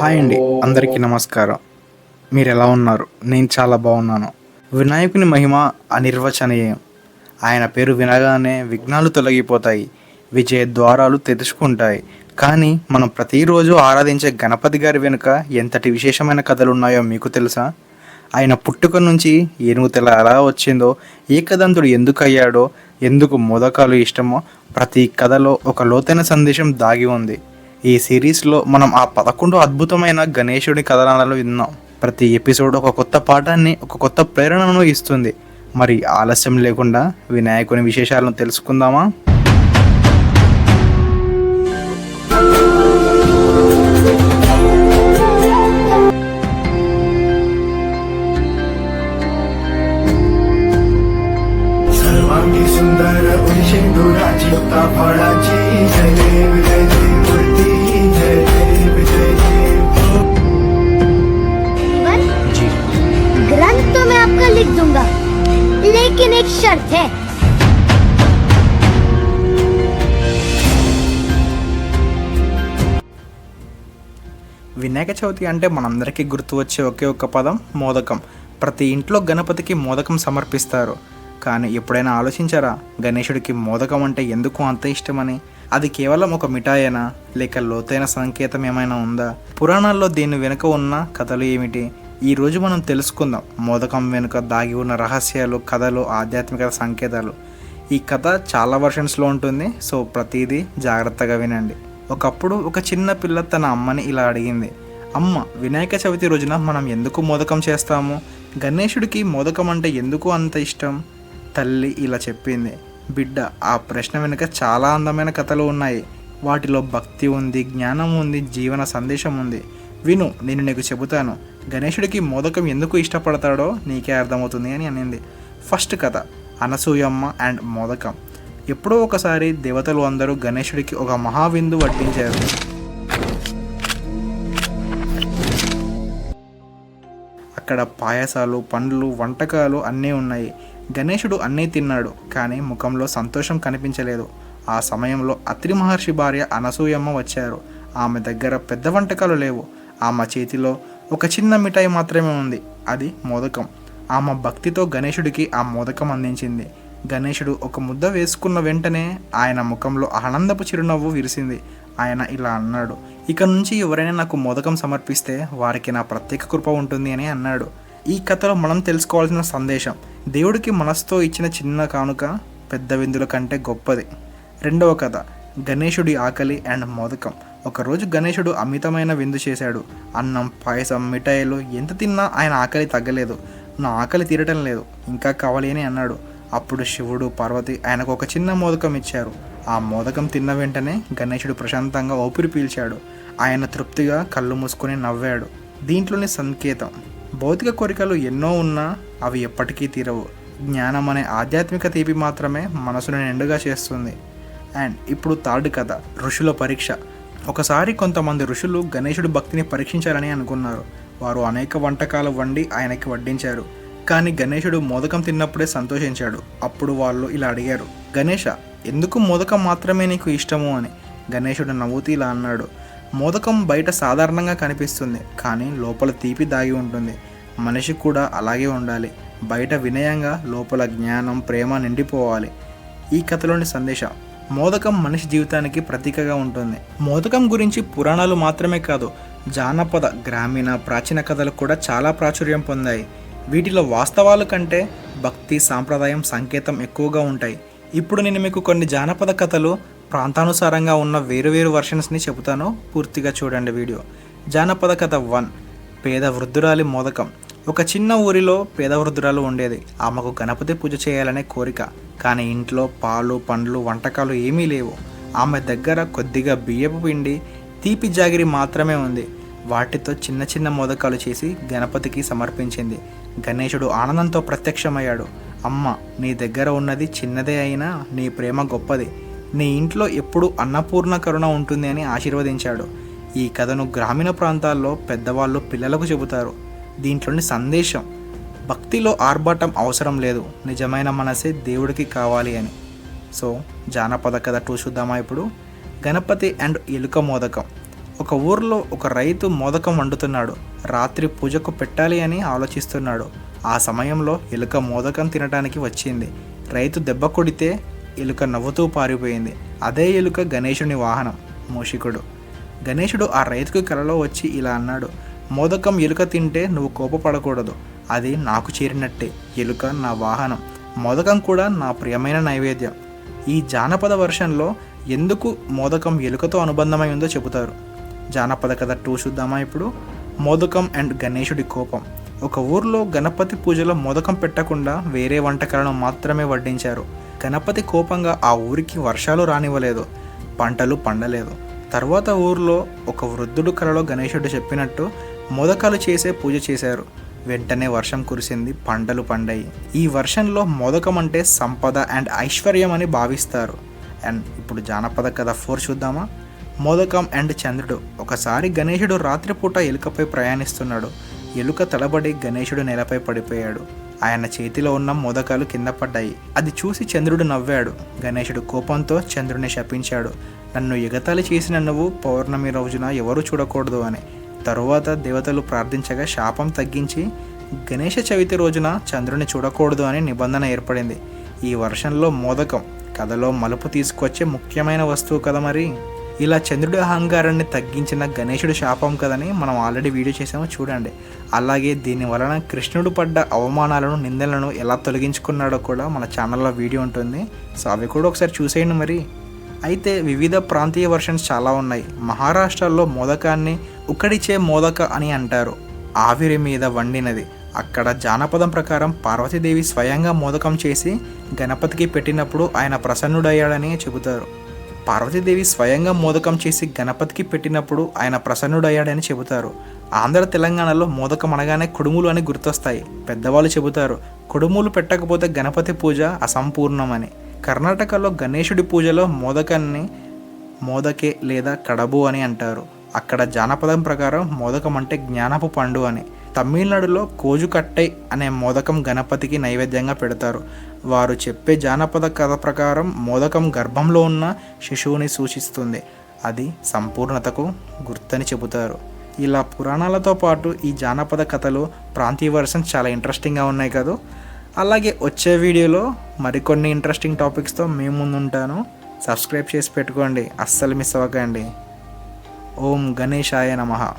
Hi అండి అందరికీ నమస్కారం. మీరు ఎలా ఉన్నారు? నేను చాలా బాగున్నాను. వినాయకుని మహిమ అనిర్వచనీయం. ఆయన పేరు వినగానే విఘ్నాలు తొలగిపోతాయి విజయ ద్వారాలు తెరుచుకుంటాయి. కానీ మనం ప్రతిరోజు ఆరాధించే గణపతి గారి వెనుక ఎంతటి విశేషమైన కథలు ఉన్నాయో మీకు తెలుసా? ఆయన పుట్టుక నుంచి ఏనుగు తెల ఎలా వచ్చిందో ఏకదంతుడు ఎందుకు అయ్యాడో ఎందుకు మోదకాలు ఇష్టమో ప్రతి కథలో ఒక లోతైన సందేశం దాగి ఉంది. ఈ సిరీస్లో మనం ఆ పదకొండు అద్భుతమైన గణేశుడి కథనాలను విన్నాం. ప్రతి ఎపిసోడ్ ఒక కొత్త పాఠాన్ని ఒక కొత్త ప్రేరణను ఇస్తుంది. మరి ఆలస్యం లేకుండా వినాయకుని విశేషాలను తెలుసుకుందామా? వినాయక చవితి అంటే మనందరికీ గుర్తు వచ్చే ఒకే ఒక్క పదం మోదకం. ప్రతి ఇంట్లో గణపతికి మోదకం సమర్పిస్తారు. కానీ ఎప్పుడైనా ఆలోచించారా గణేశుడికి మోదకం అంటే ఎందుకు అంత ఇష్టమని? అది కేవలం ఒక మిఠాయేనా? లేక లోతైన సంకేతం ఏమైనా ఉందా? పురాణాల్లో దీని వెనుక ఉన్న కథలు ఏమిటి? ఈ రోజు మనం తెలుసుకుందాం. మోదకం వెనుక దాగి ఉన్న రహస్యాలు కథలు ఆధ్యాత్మిక సంకేతాలు. ఈ కథ చాలా వర్షన్స్లో ఉంటుంది సో ప్రతిదీ జాగ్రత్తగా వినండి. ఒకప్పుడు ఒక చిన్న పిల్ల తన అమ్మని ఇలా అడిగింది. అమ్మ వినాయక చవితి రోజున మనం ఎందుకు మోదకం చేస్తాము? గణేశుడికి మోదకం అంటే ఎందుకు అంత ఇష్టం? తల్లి ఇలా చెప్పింది. బిడ్డ ఆ ప్రశ్న వెనుక చాలా అందమైన కథలు ఉన్నాయి. వాటిలో భక్తి ఉంది జ్ఞానం ఉంది జీవన సందేశం ఉంది. విను నేను నీకు చెబుతాను. గణేశుడికి మోదకం ఎందుకు ఇష్టపడతాడో నీకే అర్థమవుతుంది అని అనింది. ఫస్ట్ కథ అనసూయమ్మ అండ్ మోదకం. ఎప్పుడో ఒకసారి దేవతలు అందరూ గణేశుడికి ఒక మహావిందు వడ్డించారు. అక్కడ పాయసాలు పండ్లు వంటకాలు అన్నీ ఉన్నాయి. గణేశుడు అన్నీ తిన్నాడు కానీ ముఖంలో సంతోషం కనిపించలేదు. ఆ సమయంలో అత్రి మహర్షి భార్య అనసూయమ్మ వచ్చారు. ఆమె దగ్గర పెద్ద వంటకాలు లేవు. ఆమె చేతిలో ఒక చిన్న మిఠాయి మాత్రమే ఉంది. అది మోదకం. ఆమె భక్తితో గణేశుడికి ఆ మోదకం అందించింది. గణేశుడు ఒక ముద్ద వేసుకున్న వెంటనే ఆయన ముఖంలో ఆనందపు చిరునవ్వు విరిసింది. ఆయన ఇలా అన్నాడు ఇక నుంచి ఎవరైనా నాకు మోదకం సమర్పిస్తే వారికి నా ప్రత్యేక కృప ఉంటుంది అని అన్నాడు. ఈ కథలో మనం తెలుసుకోవాల్సిన సందేశం దేవుడికి మనసుతో ఇచ్చిన చిన్న కానుక పెద్ద విందుల కంటే గొప్పది. రెండవ కథ గణేశుడి ఆకలి అండ్ మోదకం. ఒకరోజు గణేశుడు అమితమైన విందు చేశాడు. అన్నం పాయసం మిఠాయిలు ఎంత తిన్నా ఆయన ఆకలి తగ్గలేదు. నా ఆకలి తీరటం లేదు ఇంకా కావాలి అని అన్నాడు. అప్పుడు శివుడు పార్వతి ఆయనకు ఒక చిన్న మోదకం ఇచ్చారు. ఆ మోదకం తిన్న వెంటనే గణేశుడు ప్రశాంతంగా ఊపిరి పీల్చాడు. ఆయన తృప్తిగా కళ్ళు మూసుకొని నవ్వాడు. దీంట్లోని సంకేతం భౌతిక కోరికలు ఎన్నో ఉన్నా అవి ఎప్పటికీ తీరవు. జ్ఞానం అనే ఆధ్యాత్మిక తీపి మాత్రమే మనసును నిండుగా చేస్తుంది. అండ్ ఇప్పుడు థర్డ్ కథ ఋషుల పరీక్ష. ఒకసారి కొంతమంది ఋషులు గణేశుడి భక్తిని పరీక్షించాలని అనుకున్నారు. వారు అనేక వంటకాలు వండి ఆయనకి వడ్డించారు. కానీ గణేశుడు మోదకం తిన్నప్పుడే సంతోషించాడు. అప్పుడు వాళ్ళు ఇలా అడిగారు గణేష ఎందుకు మోదకం మాత్రమే నీకు ఇష్టము? అని. గణేశుడు నవ్వుతూ ఇలా అన్నాడు మోదకం బయట సాధారణంగా కనిపిస్తుంది కానీ లోపల తీపి దాగి ఉంటుంది. మనిషి కూడా అలాగే ఉండాలి. బయట వినయంగా లోపల జ్ఞానం ప్రేమ నిండిపోవాలి. ఈ కథలోని సందేశం మోదకం మనిషి జీవితానికి ప్రతీకగా ఉంటుంది. మోదకం గురించి పురాణాలు మాత్రమే కాదు జానపద గ్రామీణ ప్రాచీన కథలు కూడా చాలా ప్రాచుర్యం పొందాయి. వీటిలో వాస్తవాలు కంటే భక్తి సాంప్రదాయం సంకేతం ఎక్కువగా ఉంటాయి. ఇప్పుడు నేను మీకు కొన్ని జానపద కథలు ప్రాంతానుసారంగా ఉన్న వేరువేరు వర్షన్స్ని చెబుతాను. పూర్తిగా చూడండి వీడియో. జానపద కథ వన్. పేద వృద్ధురాలి మోదకం. ఒక చిన్న ఊరిలో పేద వృద్ధురాలు ఉండేది. ఆమెకు గణపతి పూజ చేయాలనే కోరిక. కానీ ఇంట్లో పాలు పండ్లు వంటకాలు ఏమీ లేవు. ఆమె దగ్గర కొద్దిగా బియ్యపు పిండి తీపి జాగిరి మాత్రమే ఉంది. వాటితో చిన్న చిన్న మోదకాలు చేసి గణపతికి సమర్పించింది. గణేశుడు ఆనందంతో ప్రత్యక్షమయ్యాడు. అమ్మ నీ దగ్గర ఉన్నది చిన్నదే అయినా నీ ప్రేమ గొప్పది. నీ ఇంట్లో ఎప్పుడు అన్నపూర్ణ కరుణ ఉంటుంది అని ఆశీర్వదించాడు. ఈ కథను గ్రామీణ ప్రాంతాల్లో పెద్దవాళ్ళు పిల్లలకు చెబుతారు. దీంట్లోని సందేశం భక్తిలో ఆర్భాటం అవసరం లేదు. నిజమైన మనసే దేవుడికి కావాలి అని. సో జానపద కథ టూ చూద్దామా ఇప్పుడు? గణపతి అండ్ ఎలుక మోదకం. ఒక ఊర్లో ఒక రైతు మోదకం వండుతున్నాడు. రాత్రి పూజకు పెట్టాలి అని ఆలోచిస్తున్నాడు. ఆ సమయంలో ఎలుక మోదకం తినడానికి వచ్చింది. రైతు దెబ్బ కొడితే ఎలుక నవ్వుతూ పారిపోయింది. అదే ఎలుక గణేశుని వాహనం. మూషికుడు. గణేశుడు ఆ రైతుకు కలలో వచ్చి ఇలా అన్నాడు. మోదకం ఎలుక తింటే నువ్వు కోపపడకూడదు. అది నాకు చేరినట్టే. ఎలుక నా వాహనం. మోదకం కూడా నా ప్రియమైన నైవేద్యం. ఈ జానపద వర్షన్లో ఎందుకు మోదకం ఎలుకతో అనుబంధమై ఉందో చెబుతారు. జానపద కథ టూ చూద్దామా ఇప్పుడు? మోదకం అండ్ గణేశుడి కోపం. ఒక ఊర్లో గణపతి పూజలో మోదకం పెట్టకుండా వేరే వంటకాలను మాత్రమే వడ్డించారు. గణపతి కోపంగా ఆ ఊరికి వర్షాలు రానివ్వలేదు. పంటలు పండలేదు. తర్వాత ఊర్లో ఒక వృద్ధుడు కలలో గణేశుడు చెప్పినట్టు మోదకాలు చేసే పూజ చేశారు. వెంటనే వర్షం కురిసింది పంటలు పండాయి. ఈ వర్షంలో మోదకం అంటే సంపద అండ్ ఐశ్వర్యం అని భావిస్తారు. అండ్ ఇప్పుడు జానపద కథ ఫోర్ చూద్దామా? మోదకం అండ్ చంద్రుడు. ఒకసారి గణేశుడు రాత్రిపూట ఎలుకపై ప్రయాణిస్తున్నాడు. ఎలుక తలబడి గణేశుడు నేలపై పడిపోయాడు. ఆయన చేతిలో ఉన్న మోదకాలు కింద పడ్డాయి. అది చూసి చంద్రుడు నవ్వాడు. గణేశుడు కోపంతో చంద్రుడిని శపించాడు. నన్ను ఎగతాళి చేసిన నువ్వు పౌర్ణమి రోజున ఎవరు చూడకూడదు అని. తరువాత దేవతలు ప్రార్థించగా శాపం తగ్గించి గణేష చవితి రోజున చంద్రుని చూడకూడదు అని నిబంధన ఏర్పడింది. ఈ వర్షంలో మోదకం కథలో మలుపు తీసుకొచ్చే ముఖ్యమైన వస్తువు కదా మరి? ఇలా చంద్రుడి అహంకారాన్ని తగ్గించిన గణేశుడి శాపం కదని మనం ఆల్రెడీ వీడియో చేసామో చూడండి. అలాగే దీని వలన కృష్ణుడు పడ్డ అవమానాలను నిందలను ఎలా తొలగించుకున్నాడో కూడా మన ఛానల్లో వీడియో ఉంటుంది. సో అవి కూడా ఒకసారి చూసేయండి మరి. అయితే వివిధ ప్రాంతీయ వర్షన్స్ చాలా ఉన్నాయి. మహారాష్ట్రలో మోదకాన్ని ఉక్కడిచే మోదక అని అంటారు. ఆవిరి మీద వండినది. అక్కడ జానపదం ప్రకారం పార్వతీదేవి స్వయంగా మోదకం చేసి గణపతికి పెట్టినప్పుడు ఆయన ప్రసన్నుడయ్యాడని చెబుతారు. పార్వతీదేవి స్వయంగా మోదకం చేసి గణపతికి పెట్టినప్పుడు ఆయన ప్రసన్నుడయ్యాడని చెబుతారు. ఆంధ్ర తెలంగాణలో మోదకం అనగానే కుడుములు అని గుర్తొస్తాయి. పెద్దవాళ్ళు చెబుతారు కుడుములు పెట్టకపోతే గణపతి పూజ అసంపూర్ణమని. కర్ణాటకలో గణేశుడి పూజలో మోదకాన్ని మోదకే లేదా కడబు అని అంటారు. అక్కడ జానపదం ప్రకారం మోదకం అంటే జ్ఞానపు పండు అని. తమిళనాడులో కోజుకట్టై అనే మోదకం గణపతికి నైవేద్యంగా పెడతారు. వారు చెప్పే జానపద కథ ప్రకారం మోదకం గర్భంలో ఉన్న శిశువుని సూచిస్తుంది. అది సంపూర్ణతకు గుర్తని చెబుతారు. ఇలా పురాణాలతో పాటు ఈ జానపద కథలు ప్రాంతీయ వర్షన్స్ చాలా ఇంట్రెస్టింగ్గా ఉన్నాయి కదా? అలాగే వచ్చే వీడియోలో మరికొన్ని ఇంట్రెస్టింగ్ టాపిక్స్తో మేము ముందు ఉంటాను. సబ్స్క్రైబ్ చేసి పెట్టుకోండి. అస్సలు మిస్ అవ్వకండి. ఓం గణేశాయ నమః.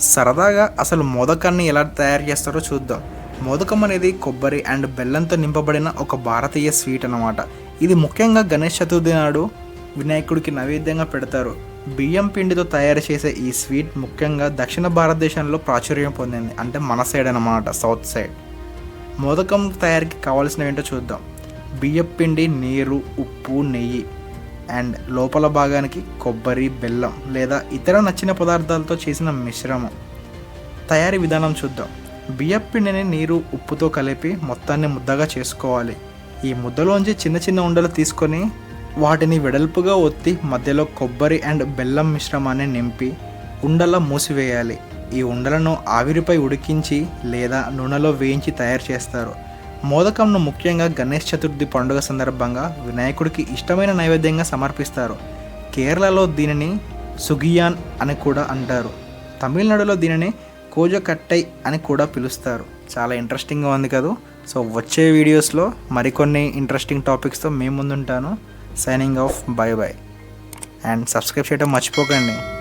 సరదాగా అసలు మోదకాన్ని ఎలా తయారు చేస్తారో చూద్దాం. మోదకం అనేది కొబ్బరి అండ్ బెల్లంతో నింపబడిన ఒక భారతీయ స్వీట్ అన్నమాట. ఇది ముఖ్యంగా గణేష్ చతుర్థి నాడు వినాయకుడికి నైవేద్యంగా పెడతారు. బియ్యం పిండితో తయారు చేసే ఈ స్వీట్ ముఖ్యంగా దక్షిణ భారతదేశంలో ప్రాచుర్యం పొందింది. అంటే మన సైడ్ అన్నమాట సౌత్ సైడ్. మోదకం తయారీకి కావాల్సినవి ఏంటో చూద్దాం. బియ్యం పిండి నీరు ఉప్పు నెయ్యి. అండ్ లోపల భాగానికి కొబ్బరి బెల్లం లేదా ఇతర నచ్చిన పదార్థాలతో చేసిన మిశ్రమం. తయారీ విధానం చూద్దాం. బియ్యం పిండిని నీరు ఉప్పుతో కలిపి మొత్తాన్ని ముద్దగా చేసుకోవాలి. ఈ ముద్దలోంచి చిన్న చిన్న ఉండలు తీసుకొని వాటిని వెడల్పుగా ఒత్తి మధ్యలో కొబ్బరి అండ్ బెల్లం మిశ్రమాన్ని నింపి ఉండలా మూసివేయాలి. ఈ ఉండలను ఆవిరిపై ఉడికించి లేదా నూనెలో వేయించి తయారు చేస్తారు. మోదకంను ముఖ్యంగా గణేష్ చతుర్థి పండుగ సందర్భంగా వినాయకుడికి ఇష్టమైన నైవేద్యంగా సమర్పిస్తారు. కేరళలో దీనిని సుగియాన్ అని కూడా అంటారు. తమిళనాడులో దీనిని కోజకట్టై అని కూడా పిలుస్తారు. చాలా ఇంట్రెస్టింగ్గా ఉంది కదా. సో వచ్చే వీడియోస్లో మరికొన్ని ఇంట్రెస్టింగ్ టాపిక్స్తో మేము ముందుంటాను. Signing off bye bye and subscribe చేయడం మర్చిపోకండి.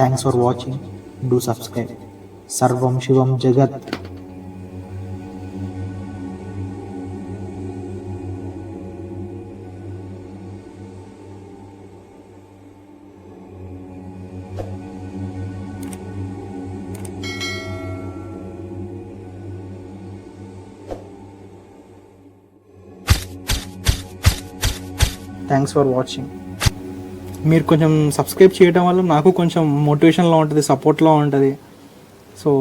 Thanks for watching do subscribe సర్వం శివం జగత్ Thanks for watching. మీరు కొంచెం సబ్స్క్రైబ్ చేయడం వల్ల నాకు కొంచెం మోటివేషన్లో ఉంటుంది సపోర్ట్లో ఉంటుంది so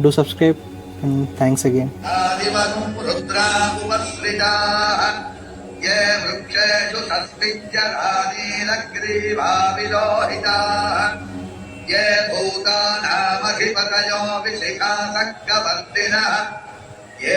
do subscribe and thanks again आदिवसुं रुद्रामुपसृजाः ये वृक्षेषु सस्मिञ्जरानीलग्रीवाविलोहिताः ये भूतानामधिपतयो विशिखासक्कवर्तिनः ये